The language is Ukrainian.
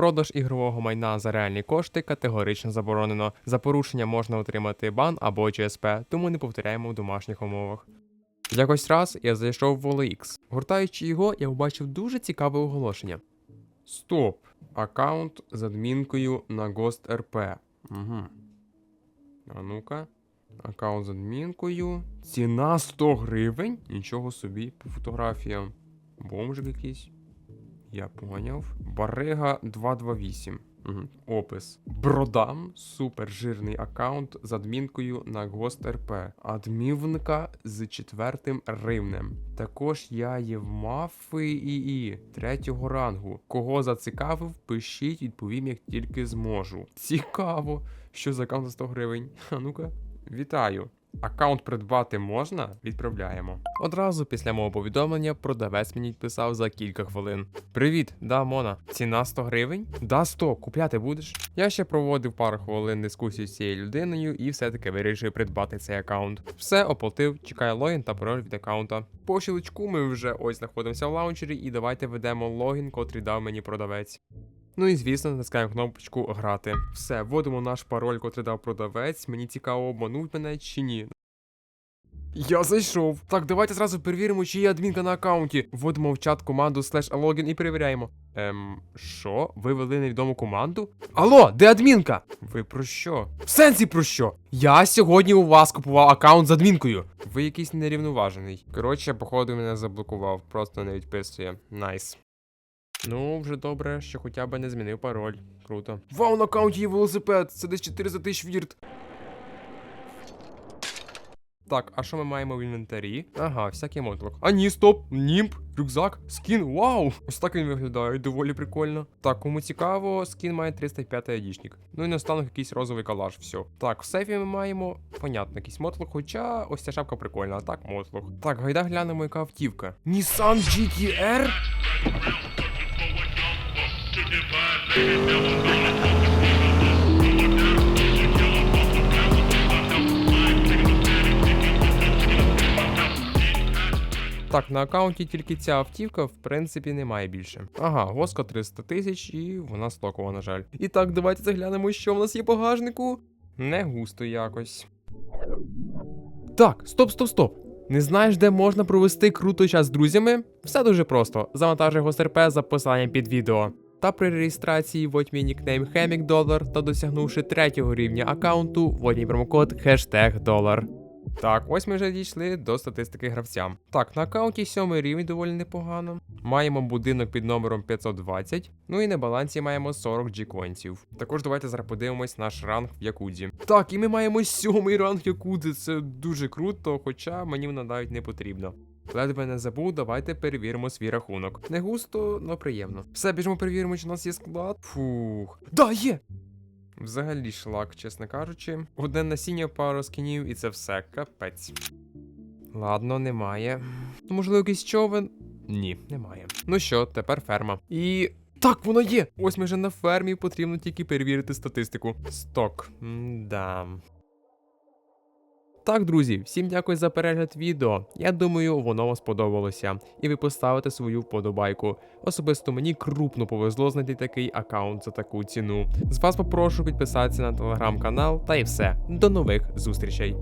Продаж ігрового майна за реальні кошти категорично заборонено. За порушення можна отримати бан або ЧСП, тому не повторяємо в домашніх умовах. Якось раз я зайшов в OLX. Гуртаючи його, я побачив дуже цікаве оголошення. Стоп! Аккаунт з адмінкою на Ghost RP. Угу. А ну-ка. Аккаунт з адмінкою. Ціна 100 гривень? Нічого собі по фотографіям. Бомжик якийсь. Я поняв. Барига 228. Угу. Опис. Бродам супер жирний аккаунт з адмінкою на RP. Адмінка з четвертим ривнем. Також я є в мафи ІІ третього рангу. Кого зацікавив, пишіть, відповім, як тільки зможу. Цікаво, що за аккаунт за 100 гривень. А ну-ка, вітаю. Аккаунт придбати можна? Відправляємо. Одразу після мого повідомлення продавець мені відписав за кілька хвилин. Привіт, да, Мона. Ціна 100 гривень? Да, 100, купляти будеш? Я ще проводив пару хвилин дискусію з цією людиною і все-таки вирішив придбати цей аккаунт. Все оплатив, чекаю логін та пароль від аккаунта. По щелчку ми вже ось знаходимося в лаунчері, і давайте ведемо логін, котрий дав мені продавець. Ну і звісно, натискаємо кнопочку грати. Все, вводимо наш пароль, котрий дав продавець. Мені цікаво, обмануть мене чи ні. Я зайшов. Так, давайте зразу перевіримо, чи є адмінка на аккаунті. Вводимо в чат команду слеш логін і перевіряємо. Ем, що? Ви вели невідому команду? Алло, де адмінка? Ви про що? В сенсі про що? Я сьогодні у вас купував аккаунт з адмінкою. Ви якийсь нерівноважений. Коротше, походу мене заблокував, просто не відписує. Найс. Ну, вже добре, що хоча б не змінив пароль. Круто. Вау, на аккаунті є велосипед! Це десь 400 тисяч вірт. Так, а що ми маємо в інвентарі? Ага, всякий мотлок. А ні, стоп! Німп, рюкзак, скін, вау! Ось так він виглядає, доволі прикольно. Так, кому цікаво, скін має 305 айдішник. Ну і наостанок якийсь розовий калаш, все. Так, в сейфі ми маємо, понятно, якийсь мотлок, хоча ось ця шапка прикольна, а так мотлок. Так, гайда глянемо, яка автівка. Nissan GTR? Так, на аккаунті тільки ця автівка, в принципі, немає більше. Ага, госка 300 тисяч і вона стокова, на жаль. І так, давайте заглянемо, що в нас є багажнику. Не густо якось. Так, стоп, стоп, стоп. Не знаєш, де можна провести круто час з друзями? Все дуже просто. Завантажуй ГОСРП за посиланням під відео. Та при реєстрації вводь нікнейм HemicDollar та досягнувши третього рівня аккаунту, вводь промокод хештег долар. Так, ось ми вже дійшли до статистики гравця. Так, на аккаунті сьомий рівень доволі непогано. Маємо будинок під номером 520. Ну і на балансі маємо 40 G-коінців. Також давайте зараз подивимось наш ранг в Якудзі. Так, і ми маємо сьомий ранг Якудзи. Це дуже круто, хоча мені воно навіть не потрібно. Ледве не забув, давайте перевіримо свій рахунок. Не густо, але приємно. Все, біжимо перевіримо, чи у нас є склад. Фух. Да, є! Взагалі шлак, чесно кажучи. Одне насіння, пару скінів і це все. Капець. Ладно, немає. Ну, можливо, якийсь човен? Ні, немає. Ну що, тепер ферма. І. Так, воно є! Ось ми вже на фермі, потрібно тільки перевірити статистику. Сток. М-да. Так, друзі, всім дякую за перегляд відео. Я думаю, воно вам сподобалося. І ви поставите свою вподобайку. Особисто мені крупно повезло знайти такий аккаунт за таку ціну. З вас попрошу підписатися на телеграм-канал та і все. До нових зустрічей.